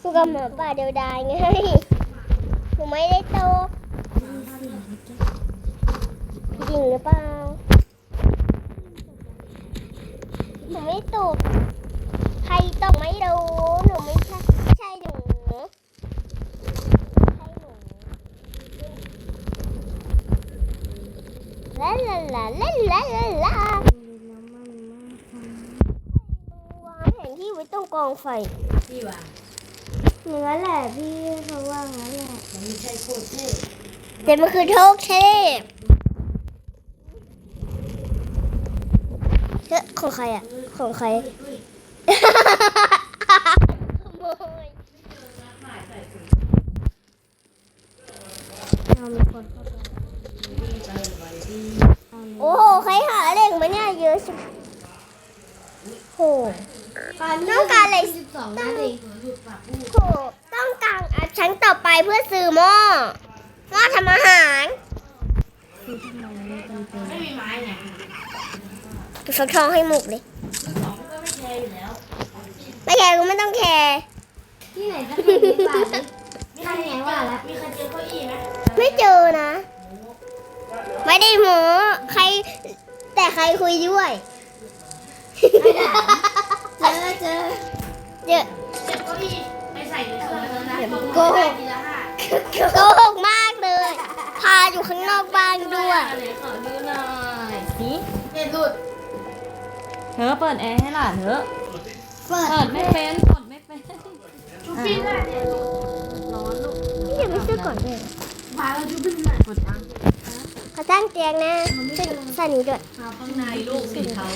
กูกับหมาป่าเดียวดายไงหนูไม่ได้โตจริงหรือเปล่าหนูไม่ตกใครตกไม่รู้หนูไม่ใช่ใช่หนูใช่หนูลาลาลาลาลาลาลาวางแผนที่ไว้ ตรงกองไฟพี่ว่าเนื้อแหละพี่เขาว่างั้นแหละ มันไม่ใช่โคตรเท่แต่มันคือโชคเทพเฮ้ยของใครอะ ของใคร ขโมยเอามีคนเข้าไปโอ้โห ใครหาเหล็กมาเนี่ยเยอะสุดโห ต้องการอะไรสิบสองนาทีโหต้องการอัดชั้นต่อไปเพื่อซื้อหม้อหม้อทำอาหารไม่มีไม้ไงฟักทองให้หมุกเลยสองก็ไม่แชร์อยู่แล้วไม่แคร์ก็ไม่ต้องแคร์ที่ไหนสักแห่งในป่านี้มีใครไงว่าแล้วมีใครเจอเก้าอี้ไหมไม่เจอนะ ไม่ได้โม้ใครแต่ใครคุยด้วยเจอ เจอเยอะเจ็บเก้าอี้ไปใส่ในเครื่องแล้วนะโกหกทีละห้าโกหกมากเลย พาอยู่ข้างนอกบ้านด้วยอะไรขอดูหน่อยนี่เน็ตหลุดเธอเปิดแอร์ให้หลานเถอะ เปิดเปิดไม่เป็นกดไม่เป็นชุบปิ้งอะเนี่ยร้อนลูกพี่จะไม่ซื้อก่อนเลยมาแล้วชุบปิ้งอะกดยังเขาตั้งเตียงนะซึ่งสั่นนี้ด้วยข้างในลูกสีเทา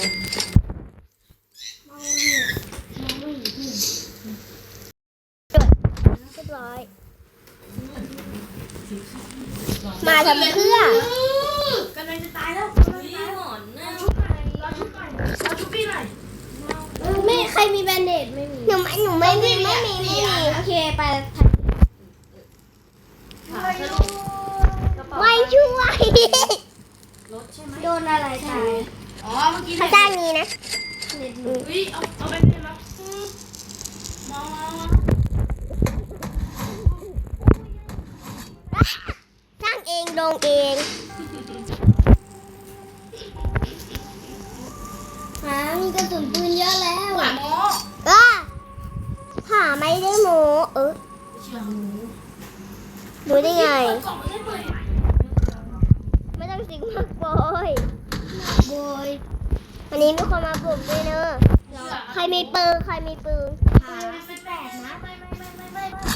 เรียบร้อย มาทำเพื่อ กำลังจะตายแล้วกำลังจะตายแล้วหอนนะชุบหน่อยเราชุบหน่อยเราชุบปิ้งหน่อยไม่ใครมีแบนเดดไม่มี หนูไม่หนูไม่มีไม่มีไม่มีโอเคไปขาทะลุไม่ช่วยรถใช่ไหมโดนอะไรตายอ๋อเมื่อกี้เขาจ้างนี้นะเน็ตหลุดอุ้ยเอาเอาไปเลยมั้ยมองมอ ลงเอง หามีกระสุนปืนเยอะแล้ว หวานโม เออหาไม่ได้โมเออ เชื่อหมู ดูได้ไง กล่องไม่ได้เปิด ไม่ต้องสิงมากบอย โบย วันนี้มีคนมาปลุกด้วยเนอะใครมีปืนใครมีปืน หาไม่แปลกนะไม่ไม่ไม่ไม่ไม่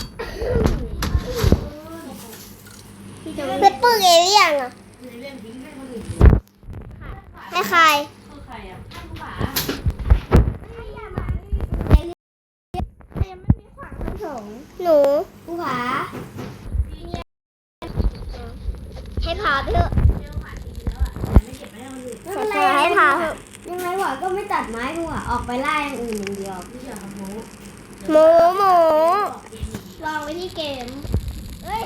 เป็นปืนเอเลี่ยนอะ เล่นทิ้งให้คนอื่น ให้ใคร คือใครอะ หนู กูผา ให้พาไปเถอะ ไม่เก็บไว้ให้คนอื่น ไม่เป็นไร ให้พาเถอะ ยังไงวะก็ไม่ตัดไม้กูอะออกไปล่าอย่างอื่นอย่างเดียวไม่เชื่อหมูหมูหมูวางไว้ที่เกมเฮ้ย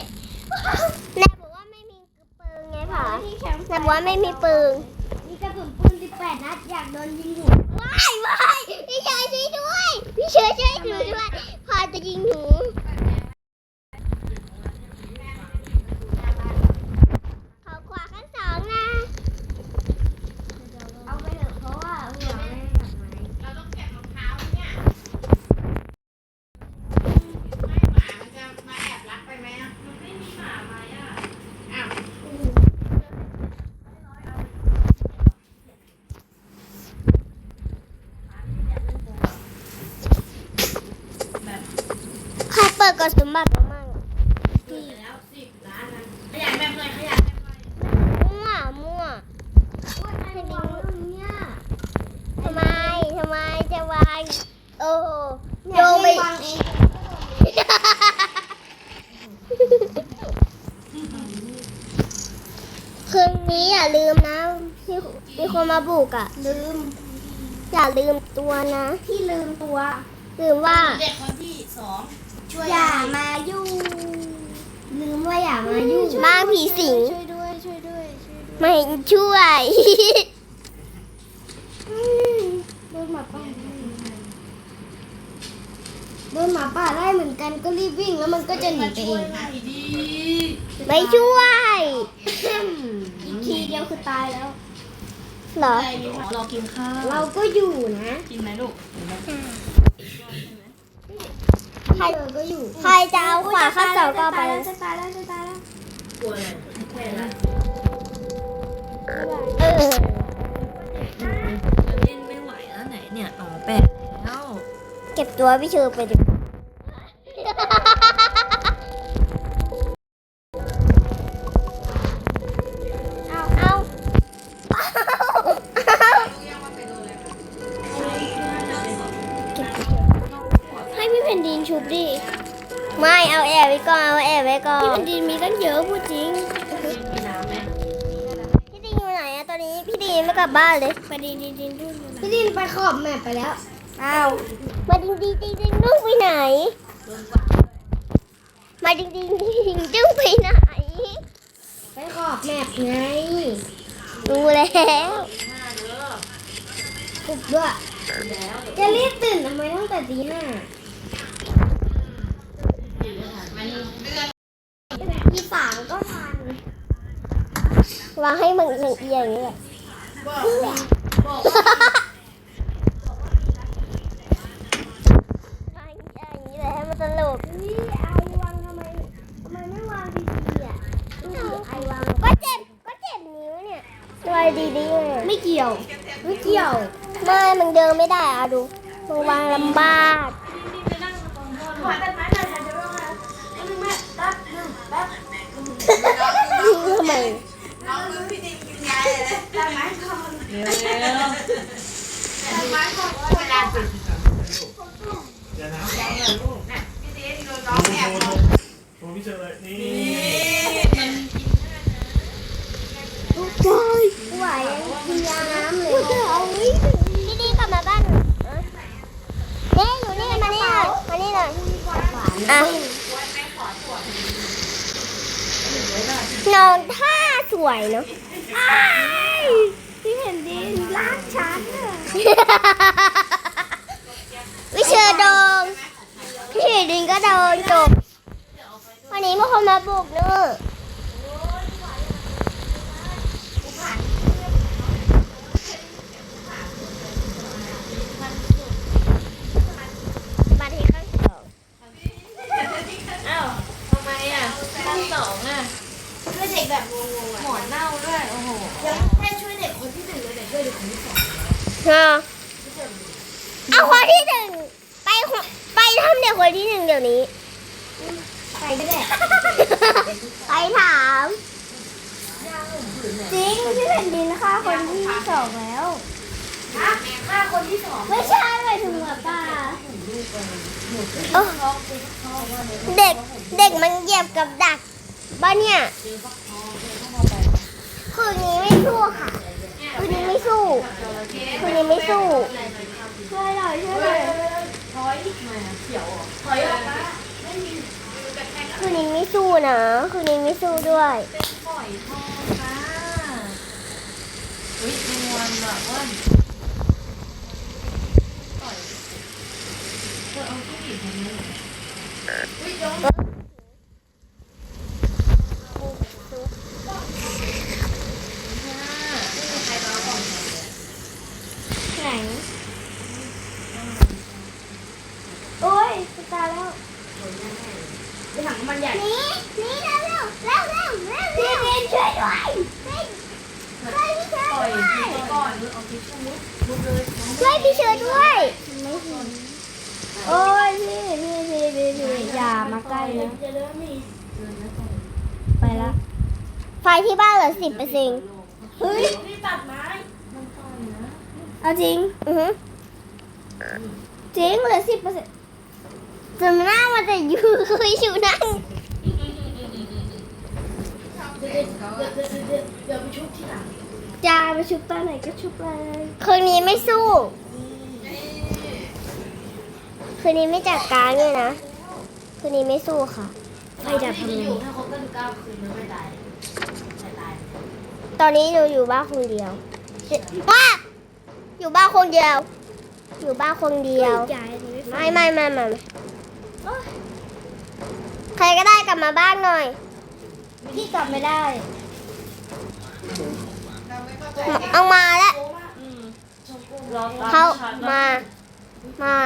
นายบอกว่าไม่มีปืนไงผาที่แคมป์นายบอกว่าไม่มีปืนมีกระสุนปืน18นัดอยากโดนยิงหัวว้ายว้ายพี่เชยช่วยด้วยพี่เชยช่วยหนูด้วยพาจะยิงหนูขอขวาขั้นสองนะ เอาไปเถอะเพราะว่าหัวไม่ได้ตัดไม้ เราต้องเก็บรองเท้าเนี่ยไม่หมามันจะมาแอบรักไปไหมอะมันไม่มีหมาไหมอะอ้าว ใครเปิดกดสมบัติมามั่งเกิดไปแล้วสิบล้านนั้นขยันแบบไหน่อยขยันแบบไหนมั่วมั่วให้บิงเนี่ยทำไมทำไมจะวางโอ้โหโยงไปคืนนี้อย่าลืมนะมีมีคนมาบุกอะ ลืม อย่าลืมตัวนะ พี่ลืมตัว ลืมว่าเด็กคนที่สอง ช่วยอย่ามายุ่งลืมว่าอย่ามายุ่งบ้านผีสิง ช่วยด้วยช่วยด้วยช่วยด้วยไม่เห็นช่วย อืมโดนหมาป้าโดนหมาป่าไล่เหมือนกันก็รีบวิ่งแล้วมันก็จะหนีไปเองหน่อยดีไม่ช่วย อีกทีเดียวคือตายแล้ว เหรอรอกินข้าวเราก็อยู่นะ กินไหมลูกกินไหม ใครเราก็อยู่ ใครจะเอาขวาข้าวเสาก็เอาไปจะตายแล้วจะตายแล้วจะตายแล้วกลัวอะไรแค่นั้นเออเล่นไม่ไหวแล้วไหนเนี่ยอ๋อแปดแล้วเก็บตัวพี่เชอไปดิเอา ก่อพี่นแผ่นดินมีตั้งเยอะพูดจริงมีน้ำไหมพี่ดีอยู่ไหนอะตอนนี้พี่ดีไม่กลับบ้านเลยไปดินดินดินดูพี่ดินไปขอบแมปไปแล้วอ้าวมาดิงดิงดิงดิงดุ้งไปไหน มาดิงดิงดิงดิงดุ้งไปไหนไปขอบแมปไงดูแล้วปลุกด้วยจะรีบตื่นทำไมตั้งแต่ตีห้า มันเลื่อน ตีสามก็ทันวางให้มันเอียงอย่างนี้แหละบอกว่าบอกว่าวางอย่างนี้แหละให้มันตลกนี่ไอวางทำไมทำไมไม่วางดีๆอะนี่ไอวางก็เจ็บก็เจ็บนิ้วเนี่ยตัวดีๆเลยไม่เกี่ยว ไม่เกี่ยว ไม่ มันเดินไม่ได้อะดูมันวางลำบาก know. ถอยมาเขียวเหรอถอยออกมาคืนนี้ไม่สู้นะคืนนี้ไม่สู้ด้วย เป็นฝอยทองค่ะอุ้ยแมงวันแบบว่าต่อยเธอเอาที่บีบมันเลยอุ้ยโดน ใครมาเอาของ แข็งโอ้ยจะตายแล้ว ไปถังมันใหญ่ นี่นี่เร็วเร็วเร็วเร็วเร็วพี่บินช่วยด้วยช่วยพี่เชอ ต่อย ด้วย ก่อนเอาทิชชู่มุดมุดเลย ช่วย พี่เชอด้วย โอ้ยพี่พี่พี่พี่พี่อย่ามาใกล้นะไปละ ไฟที่บ้านเหลือสิบเปอร์เซ็นต์เฮ้ยนี่ตัดไม้ เอาจริง อือจริงเหลือสิบเปอร์เซ็นต์จนหน้ามันจะอยู่คืออยู่นั่งเดี๋ยวเดี๋ยยวเดี๋ยวเดี๋ยวไปชุบที่หลังจะไปชุบตอนไหนก็ชุบเลยคืนนี้ไม่สู้ คืนนี้ไม่จัดการเลยนะ คืนนี้ไม่สู้ค่ะ ไฟดับทำไงอยู่ถ้าครบกันเก้าคืนมันไม่ตายไม่ตาย ตอนนี้หนูอยู่บ้านคนเดียวว้าอยู่บ้านคนเดียว อยู่บ้านคนเดียวจ่ายอันนี้ไม่ไม่ไม่ไม่ใครก็ได้กลับมาบ้านหน่อย พี่กลับไม่ได้ เอามาแล้วอืมรอตามเข้าชัดนะมา มา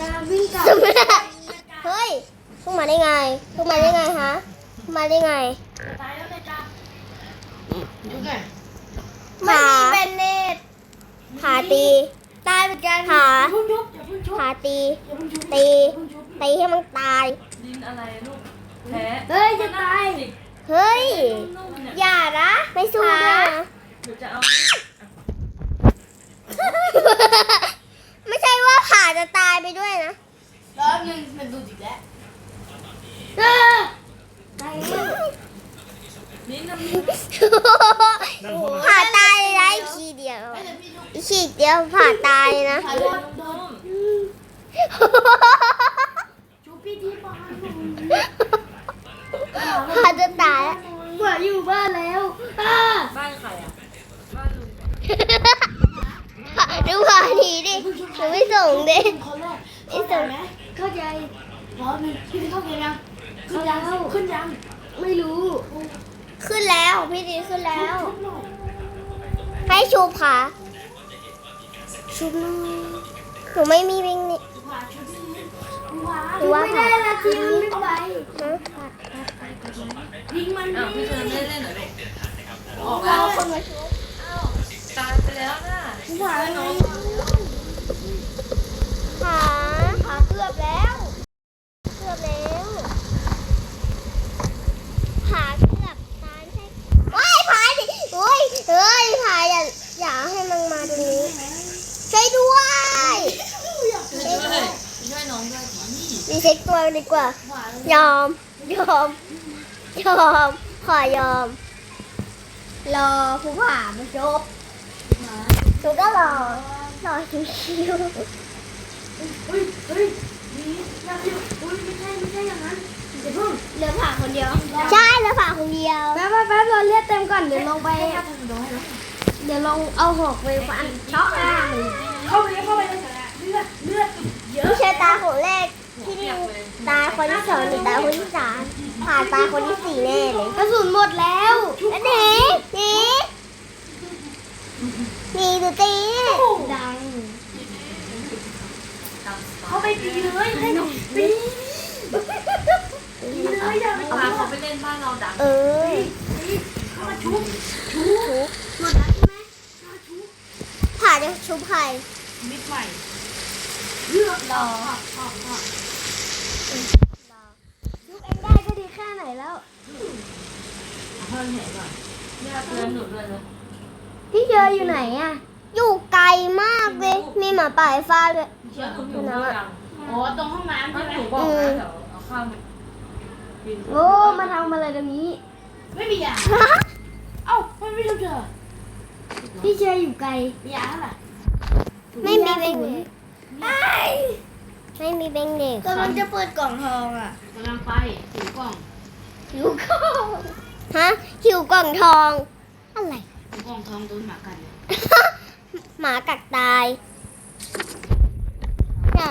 การวิ่งกลับเฮ้ยเพิ่งมาได้ไงเพิ่งมาได้ไงฮะเพิ่งมาได้ไงดูไงขาเป็นเนตขาตีตายเหมือนกันขาขาตีตีตีให้มันตายดินอะไรลูกแพ้เฮ้ยจะตายเฮ้ยอย่านะไม่สู้นะเดี๋ยวจะเอา ขาจะตายไปด้วยนะรอบนึงมันดูอีกแล้วเออตายแล้วดินทำผ่าตายเลยนะอีกทีเดียวไม่แต่พี่ชุบอีกทีเดียวผ่าตายนะ ถ่ายโดนโดนนุ่มชุบพี่ที่บ้านผ่าจะตายแล้วเหมือนอยู่บ้านแล้ว อ่า บ้านใครอะ บ้านลุง ดูผ่าหนีดิหนูไม่ส่งดิคนแรกไม่ส่งไหมเข้าใจรอบนึงพี่เข้าใจยังขึ้นยังขึ้นยังไม่รู้ ขึ้นแล้วพี่ดีขึ้นแล้วชุบหน่อยให้ชูขาชูหน่อยหนูไม่มีวิ่งนี่ขวาชุบพี่ขวาหรือว่าไม่ผ่าได้ละทีมันไม่ไปฮะยิงมันอ้าวพี่เชิญไม่ได้เล่นเหรอลูกออกแล้แล้ววคนมาชุบอ้าวตายไปแล้วน่ะ ขาเลยขาขาเกือบแล้ว เกือบแล้วขาเกือบตายใช่ว้ายผาดิโอ้ยเฮ้ยผาอย่าอย่าให้มันมาตรงนี้ช่วยด้วยช่วยด้วยช่วยน้องด้วยดีเซ็ตตัวดีกว่า ยอม ยอม ยอม ขอยอม รอผู้ผ่ามาจบ หนูก็รอรอชิวเฮ้ยเฮ้ยนี่อยากอยู่อุ้ยไม่ใช่ไม่ใช่อย่างนั้นเดี๋ยวเพิ่งๆเหลือผ่าคนเดียว ใช่เหลือผ่าคนเดียวแป๊บแป๊บแป๊บเราเลือดเต็มก่อนเดี๋ยวลงไปให้ข้าทำโดนให้แล้วเดี๋ยวลองเอาหอกไปฟันช็อกอะเข้าไปเลยเข้าไปเลยเลือดเลือดเยอะไม่ใช่ตาคนแรกที่เปีนี่ยกเลยตาคนที่สองหรือตาคนที่สามผ่าตาคนที่สี่แน่เลยกระสุนหมดแล้วแล้วหนีห นีหนีดูตีดังตามสไตเข้าล์ไปตีเลยให้หนูตีตีเลยอย่าไปพาเขาไปเล่นบ้านเราดังเออเข้ามาชุบชุบชุบหมดแล้วใช่ไหมเข้ามาชุบผ่าจะชุบใครมิดใหม่เลือกรอออกออกยุบเองได้ก็ดีแค่ไหนแล้วเพิ่มเหนื่อยก่อนเนี่ยเตือนหนูด้วยนะ พี่เจออยู่ไหนอะ อยู่ไกลมากเลย มีหมาป่าไอ้ฟ้าด้วย เชื่อคุณหนูก็ดังโอ้ตรงห้องน้ำถ้าใช่ไหมหนูบอกนะเดี๋ยวเอาข้าวมากินโอ้ มาทำอะไรตรงนี้ ไม่มียาเอ้ามันไม่ชุบเธอพี่เจออยู่ไกล มียาเท่าไหร่ไม่มีเบงเด็กไม่มีเบงเด็กกำลังจะเปิดกล่องทองอะกำลังไปถือกล่อง หิวกล่อง ฮะหิวกล่องทอง อะไรถือ กล่องทองโดนหมากันเลยหมากัดตายอย่า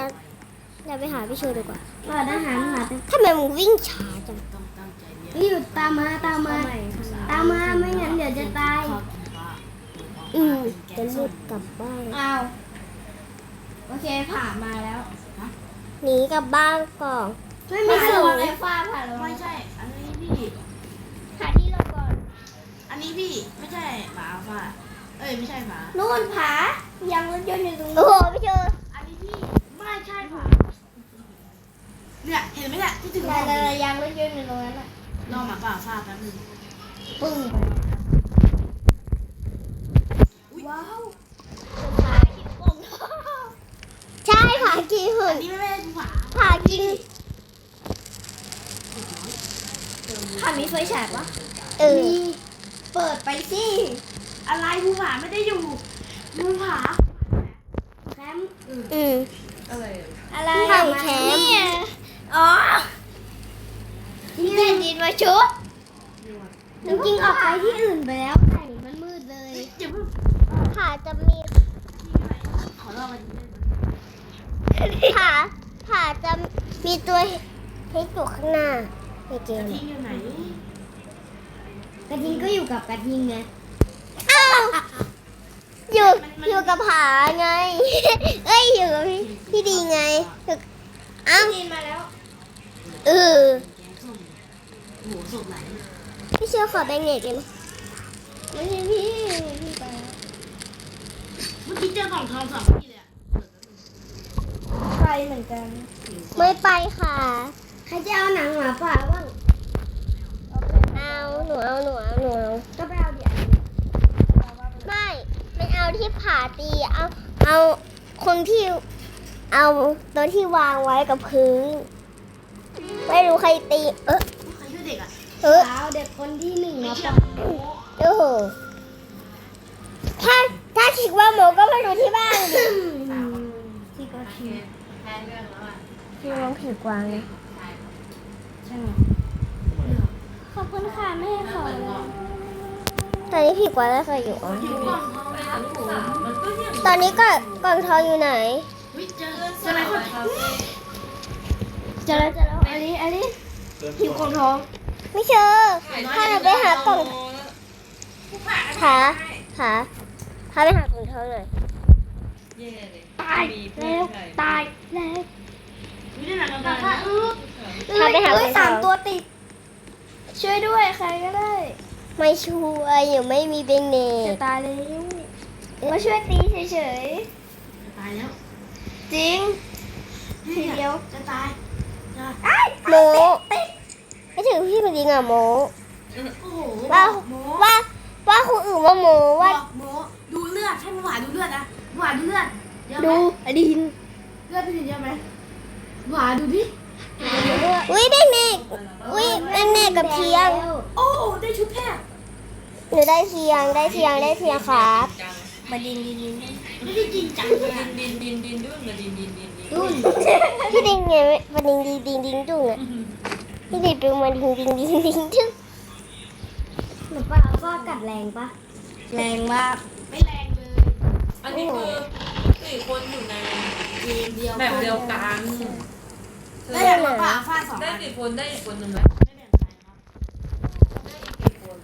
อย่าไปหาพี่เชอดีกว่าเปิดอาหารหมาเต็มทำไมมึงวิ่งช้าจังต้องตั้งใจเรียนนี่อยู่ตามมาตามมาตามมาไม่งั้นเดี๋ยวจะตายชอบกินปลาอืมจะหลุดกลับบ้านอ้าวโอเคผ่านมาแล้วหนีกลับบ้านก่อนไม่มีสูงไอ้ฟ้าผ่านแล้วไม่ใช่ อันนี้พี่ หาที่เราก่อน อันนี้พี่ไม่ใช่หมาฟ้าเอ้ยไม่ใช่หมา นู่นผายังรถยนต์อยู่ตรงโอ้นู้นโหพี่เชออันนี้พี่ไม่ใช่หมาเนี่ยเห็นไหมเนี่ยที่ถึงแต่แต่ยังรถยนต์อยู่ตรงนั้นอะรอหมาป่าฟาดแป๊บนึงปึ้งว้าวใช่ผากินหุ่อันนนี้ไม่ได้หมาผากินผ่านมีไฟฉายวะเออมี เปิดไปสิอะไรภูผาไม่ได้อยู่ภูผาแคมป์อืมอะไรอะไรถังแคมป์เนี่ยอ๋อที่เล่นดินมาชุบจริงๆออกไปที่อื่นไปแล้วแต่มันมืดเลยเดี๋ยวเพิ่งผาจะมีขอรอกันนิดนึงผาผผ่าจะมีตัวเฮกอยู่ข้างหน้าในเกมทิ้งอยู่ไหน กระทิงก็อยู่กับกระทิงไง อ้าวอยู่อยู่กับผาไง เอ้ยอยู่กับพี่พี่ดีไงอยู่อ้าวทีมาแล้ว เออแกงส้มโอ้โหสดไหลพี่เชื่อขอแบงเน็ตกันไหมไม่ใช่พี่พี่ไปแล้วเมื่อกี้เจอกล่องทองสองที่เลยอะไปเหมือนกัน ไม่ไปค่ะ ใครจะเอาหนังหมาป่าบ้างเอาห นูเอาหนูเอาหนูเอาก็ไปเอาเดี๋ยวไม่ไม่เอาที่ผาตีเอาเอาคนที่เอาตัวที่วางไว้กับพื้น ไม่รู้ใครตี เออใครช่วยเด็กอะเออเอาเด็กคนที่หนึ่งไม่มาเชื่อป่าโอ้โอ้โหถ้าถ้าคิดว่าหมูก็มาดูที่บ้านดิที่ก็โอเคชิมแพ้เรื่องแล้วอะที่มองผีกวางนะใช่ไหม ขอบคุณค่ะไม่ให้ขอเลยตอนนี้ผีกวางแล้วเคยอยู่อ๋ออยู่กล่องทองไปเลยหาอะลูกสาวมันก็ยังตอนนี้ก็กล่องทองอยู่ไหนวิเจอเพื่อนเจสาออะไรวคนคาเฟ่เจอแล้วเจอแล้วอันนี้อันนี้หิวของทอง ไม่เชื่อถ้าเราไปหากล่องหาหาพาไปหากล่องทองหน่อยเย่เลยตายมีเพื่อแล้วนใครตายแล้ววิได้หนังกระทะพาไปหาเอ้กยล่องทสามองตัวติด ช่วยด้วยใครก็ได้ไม่ช่วยอยู่ไม่มีเบงเนจะตตายเลยมาช่วยตีเฉยตายแล้วๆจริง ทีเดียว จะตายจะโมไม่ถึงพี่คนยิงอะโม โอ้โหว่าโมว่าว่าคนอื่นว่าโมว่าว่าโมดูเลือดให้หวานดูเลือดนะหวานดูเลือดเยอะไหมดูอดินเลือดเป็นเยอะไหมหวานดูดิ อุ้ยเบงเนต อุ้ยเบงเนตกับเทียง โอ้ได้ชุดแพทย์หนูได้เทียงได้เทียงได้เทียงครับจังมาดินดินดินไม่ได้จริงจังเลยอะดินดินดินดินดุ้นมาดินดินดินดินดุนพี่ดิงไงวันดิงดิงดิงดิงจุ้งอะพี่ดิงดูมาดิงดิงดิงดิงจุ้งหนูป่าก็กัดแรงปะแรงมากไม่แรงเลยอันนี้คือสี่คนอยู่ในเกมเดียวแบบเดียวกัน ได้แบบว่าป่าฟาดสองได้อันกี่คนได้อีกคนหนึ่งไหมไม่แบ่งใจครับได้อีกกี่คน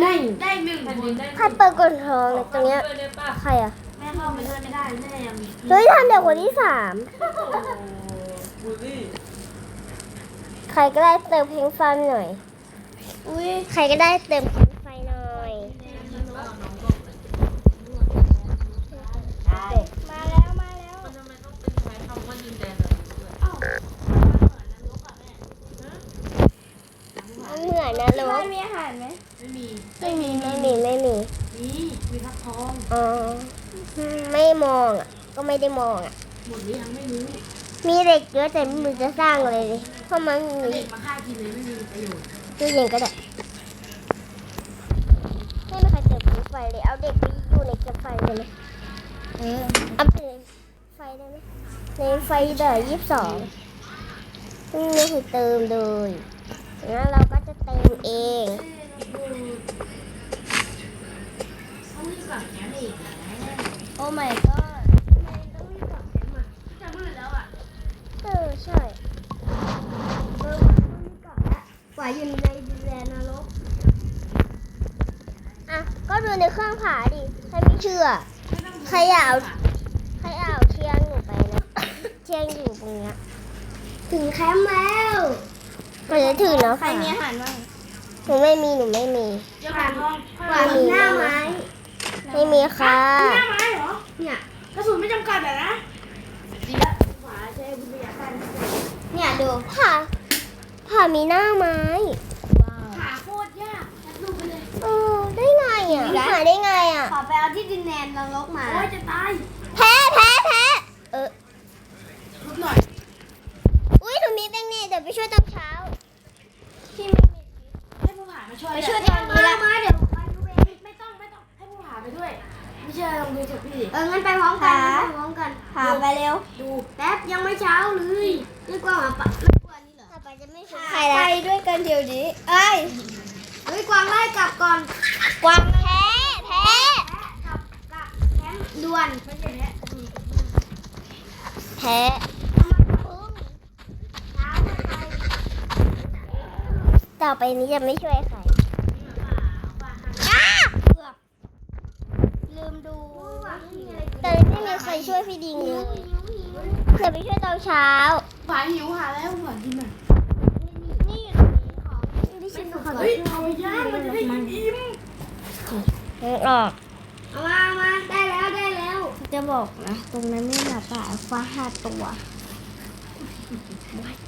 ได้ได้หนึ่งแผ่นคดินนได้ถ้าเปิดกดทองเลยตรงเนี้ยด้วยได้ป่ะใครอะ แม่เข้าไปด้วยไม่ได้แม่ยังมีเฮ้ยทำเด็กคนที่สามโอ้บูลลี่ใครก็ได้เติมเพลงฟันหน่อย อุ้ย ใครก็ได้เติมเพลง มันเหมือนนะที่ลูบ้ากนมีอาหารไหมไม่มี ไม่มี ไม่มี ไม่มี มี มีพักทอง อ๋อ ไม่มองอะ ก็ไม่ได้มองอะ หมดหรือยังไม่รู้มีเด็กเยอะแต่ไม่รู้จะสร้างอะไรเลยเพราะมันมีเด็กมาฆ่ากินเลยไม่มีประโยชน์ตู้เย็นก็ได้ไม่มีใครเติมเพลงไฟเลย เอาเด็กไปอยู่ในเก็บไฟเลยไหมเออเอาไปเลยไฟได้ไหมในไฟเดอร์ยี่สิบสองไม่มีใครเติมเลยงั้นเราก็จะเติมเองโอ้ my god ทำไมต้องรีบกลับแคมป์อะจะมืดแล้วอะเออใช่เออวันนี้ก่อนละกว่าอยู่ในดินแดนนรกอะก็ดูในเครื่องผ่าดิใครไม่เชื่อ ใครอยากเอาใครเอาเทียงหนูไปนะ เทียงอยู่ตรงเนี้ยถึงแคมป์แล้ว มันจะถึงแล้วใครค่ะมีอาหารบ้างหนูไม่มี หนูไม่มีเดี๋ยวผ่านทองกว่ามีหน้าไม้ไม่มีค่ะ หน้าไม้เหรอ เนี่ยกระสุนไม่จำกัดอะนะดีละขวาใช้บุญญาการเนี่ยดูผ่า ผ่ามีหน้าไม้หาโคตรยากแคปดูไปเลยเออได้ไงอะหาได้ไงอะ ขอไปเอาที่ดินแดนนรกมา โอ้ยจะตายแพ้แพ้แพ้เออ ลุกหน่อย อุ้ยหนูมีแบงค์เนตเดี๋ยวไปช่วยตอนเช้า ที่ไม่มีให้ผู้ผ่ามาช่วยไปช่วยตอนนี้ละ มาเดี๋ยวไปดูเองไม่ต้องไม่ต้องให้ผู้ผ่าไปด้วย ไม่เชื่อลองดูเถอะพี่เอองั้นไปพร้อมกันไปพร้อมกันพาไปเร็ว ดูแป๊บยังไม่เช้าเลยนี่กว่ามาปะนี่กว่านี่เหรอ ต่อไปจะไม่ใคใครรไปละด้วยกันเดี๋ยวนี้เอ้ยเฮ้ยกวางไล่กลับก่อนกวางแพ้แพ้กลับกลับแคมป์ด่วนไม่ใช่แพ้แพ้ อไปนี้จะไม่ช่วยใครลืมดูแต่ไม่มีใครช่วยพี่ดิงเลยจะไปช่วยตอนเช้าหวานหิวหาแล้วหวานกินอะนี่ดิฉันขอเฮ้ยเอาไปย่างมันจะได้อิ่มออกเอามาเอามาได้แล้วได้แล้ว จะบอกนะ ตรงนั้นมีหมาป่าฟ้าห้าตัว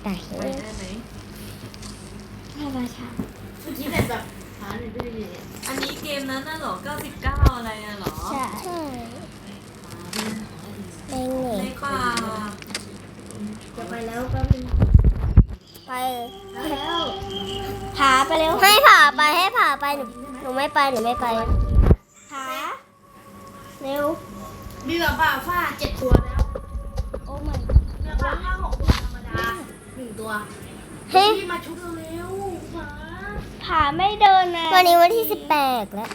ตายไปได้ไหม ถ้าราชาเมื่อกี้แบบแบบหาหนึ่งด้วยเนี่ยอันนี้เกมนั้นน่ะเหรอ 99 อะไรน่ะเหรอใช่ใช่เป็นไงในป่าจะไปแล้วก็ไปแล้วผาไปเร็วให้ผ่าไปให้ผ่าไปหนูหนูไม่ไปหนูไม่ไปผาเร็วมีแบบป่าฝ้าเจ็ดตัวแล้ว โอ้มันมีแบบป่าฝ้าหกตัวธรรมดาหนึ่งตัว เฮ้ยพี่มาชุบเร็วๆหมาผาไม่เดินนะวันนี้วันที่สิบแปดแล้ว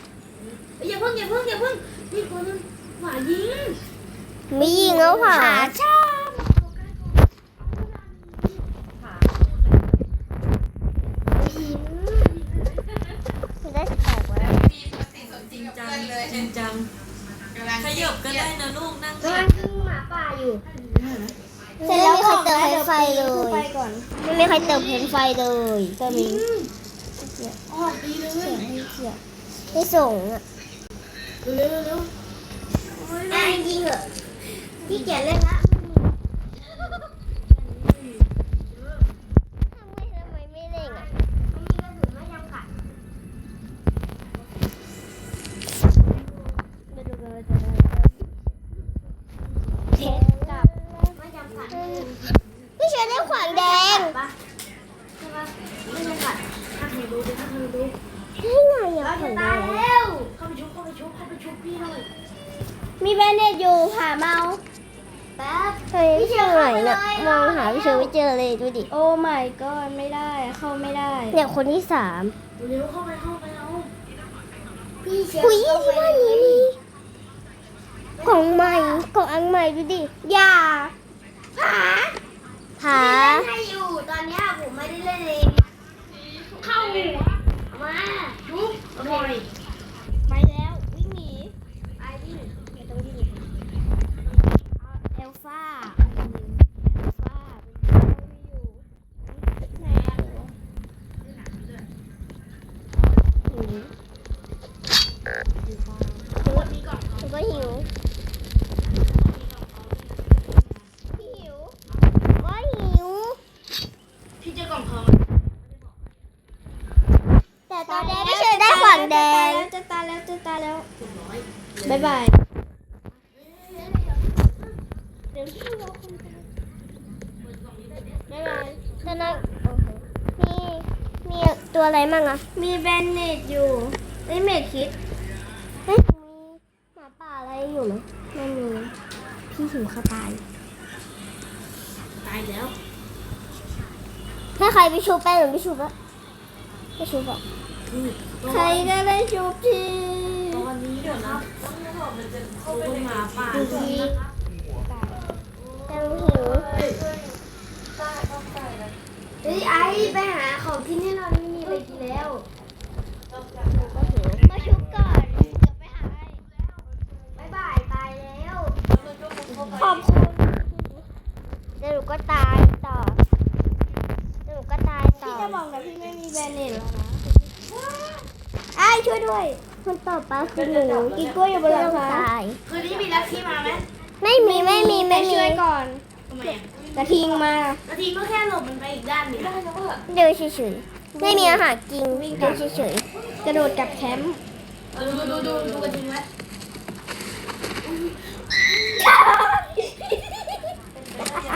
อย่าเพิ่งอย่าเพิ่งอย่าเพิ่งนี่ตัวนึงหมายิงมียิงแล้วผ่าชาได้สิบแปดแล้วจริงจังเลยจริงจังขยับก็ได้นะลูกนั่งกำลังกินหมาป่าอยู่ เสร็จแล้วไม่มีใครเติมเพนไฟเลไปยก่อน ไม่มีใครเติมเพนไฟเลยก็มีออกดีเลยไม่ส่งอะเร็วเร็วอะยิงเหอะพี่เกียจเล่นละ ทำไมทำไมไม่เล่นอะ มีกระสุนไม่จำกัด ไม่รู้เลยจะได้ เจ็ดกับไม่จำกัด พี่เชื่อได้ขวานแดง ปะใช่ปะไม่จำกัด ถ้าใครดูถ้าใครดู ให้ ไงอะเราขจะวานแดตายงแล้วเข้าไปชุบเข้าไปชุบเข้าไปชุบพี่หน่อยมีแบนเนตอยู่ผ่าเมาแป๊บเฮ้ยพี่เชื่อไหนน่ะมองหาพี่เชื่อไม่เจอเลยดูดิ โอ้ my god ไม่ได้เข้าไม่ได้ เนี่ยคนที่สามเร็วเข้าไปเข้าไปเอาพี่เชียคุยที่บ้านนี้มีกล่องใหม่กล่องอันใหม่ดูดิอย่าผาผาเล่นให้อยู่ตอนเนี้ยผมไม่ได้เล่นเองเข้าหัวเอา มาชุบอร่อยไปแล้ววิ่งหนีไปวิ่งไม่ต้องวิ่งเอลฟ่าเอลฟ่าเป็นตัวอยู่ไหนอะหิวหนูก็หิวพี่หิวก็หิว พี่เจอกล่องทอง แต่ตอนนี้พี่เชื่อได้ขวานแดง จะตายแล้วจะตายแล้ว บ๊ายบายไม่เป็นไรตอนนั้นมีมีตัวอะไรมั่งอะมีแบนเนตอยู่ไอยเมดคิดเฮ้ยมีหมาป่าอะไรอยู่ไหมไม่มี พี่หิวเขาตาย ตายแล้วให้ใครไปชูแป้งหรือไปชูปะไปชูปะใครก็ได้ชุบ หมาป่าดูดีแต่หนูหิวเฮ้ยไอไปหาของที่นี่เราไม่มีไปกินแล้วมาชุบก่อนเดี๋ยวไปหาให้บ๊ายบายตายแล้วขอบคุณเดี๋ยวหนูก็ตายต่อเดี๋ยวหนูก็ตายต่อพี่จะบอกนะพี่ไม่มีแบนเนตแล้วนะไอช่วยด้วย คนต่อไปคือหนูกินกล้วยอยู่บนหลังคาตายคืนนี้มีลัทธิมาไหมไม่มีไม่มีไม่มีช่วยก่อนทำไมอะกระทิงมาลัทธิก็แค่หลบมันไปอีกด้านหนึงได้แล้วอะเดินเฉยๆไม่มีอาหารกินเดินเฉยกระโดดกลับแคมป์ดูดูดูดูกระทิงไว้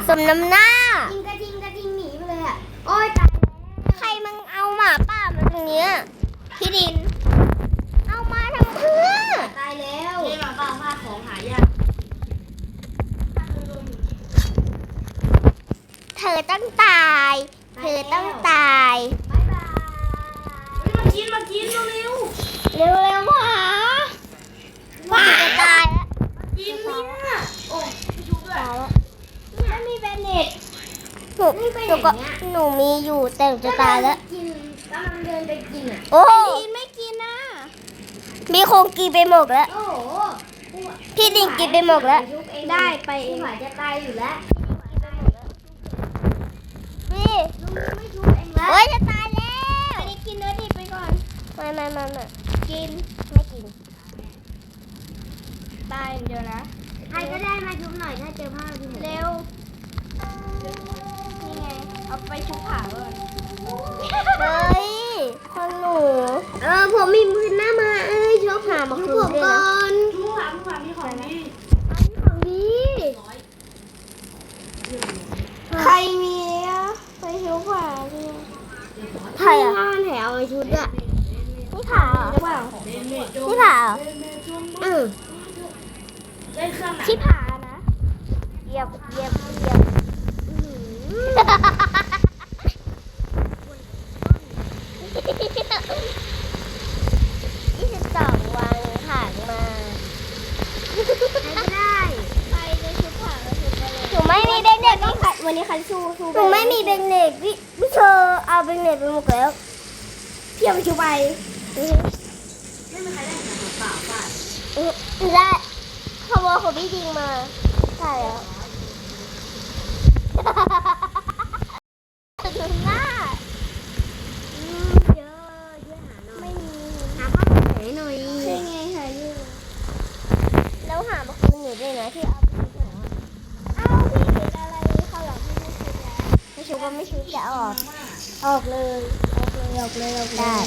ๆสมน้ำหน้า ยิงกระทิงกระทิงหนีไปเลยอะ โอ้ยตายแล้วใครมันเอาหมาป่ามาตรงเนี้ยพี่ดิน เอามาทำเพื่อ ตายแล้ว นี่หมาป่าผ้าของหายาก เธอ ต้องตาย เธอต้องตาย บ๊ายบายเฮ้ยมากินมากินเร็วเร็วเร็วๆหมาหมาจะตายแล้วๆกินเนี่ยโอ้ยไม่ชุบด้วยตายแล้วไม่มีแบนเนตหนูหนูก็หนูมีอยู่แต่หนูจะตายแล้ว กินกำลังเดินอะโอ้กินไม่กินน่ะมีคงกินไปหมดแล้ว โอ้โหพี่ลิงกินไปหมดแล้ว ได้ไปเอผู้งหมายจะตายอยู่แล้ว พี่ ลุง ไม่ชุบเองแล้วโอ้ยจะตายแล้วอันนี้กินเนื้อดิบไปก่อนไม่ไม่ไม่ไม่กิน ไม่กิน ตายอย่างเดียวนะ ใครก็ได้มาชุบหน่อยถ้าเจอผ้าพี่หมูเร็ว นี่ไง เอาไปชุบขาก่อนเฮ้ยคนหนู เออผมมีมือหน้ามา เอ้ยชุบหามาชุบคืผนมด้วยก่อนะนทุกหลังทุกหลังมีของดีของดี ใครมี อะไปชุบขาดิใครอะผ้ามันแถวไอ้ชุดอะนี่ผ่าเหรอหรือเปล่านี่ผ่าเหรอเออเล่นเครื่องไหนที่ผานะเหยียบเหยียบเหยียบยี่สิบสองวันผ่านมา ใครก็ได้ ใครจะชุบขาก็ชุบไปเลย หนูไม่มีเบนเน็ต พี่วันนี้ใครสู้สู้หนูไม่มีเบนเน็ตพี่พี่เธอเอาเบนเน็ตไปหมดแล้วพี่เอาไปชุบไปอือไม่มีใครได้หนังเปล่าป่ะอือได้ขโมยของพี่ยิงมาใช่แล้วดูหน้า เยอะช่วยหาหน่อย ไม่มี หาผ้าแผลหน่อย ใช่ไงหาอยู่ แล้วหามาคืนหนูด้วยนะที่เอาไปทิ้งหนูอะ อ้าวพี่เห็นอะไรเขาวหลังพี่ไม่ชุบแล้ว ไม่ชุบก็ไม่ชุบจะออก ออกเลย ออกเลย ออกเลยออกเลย ได้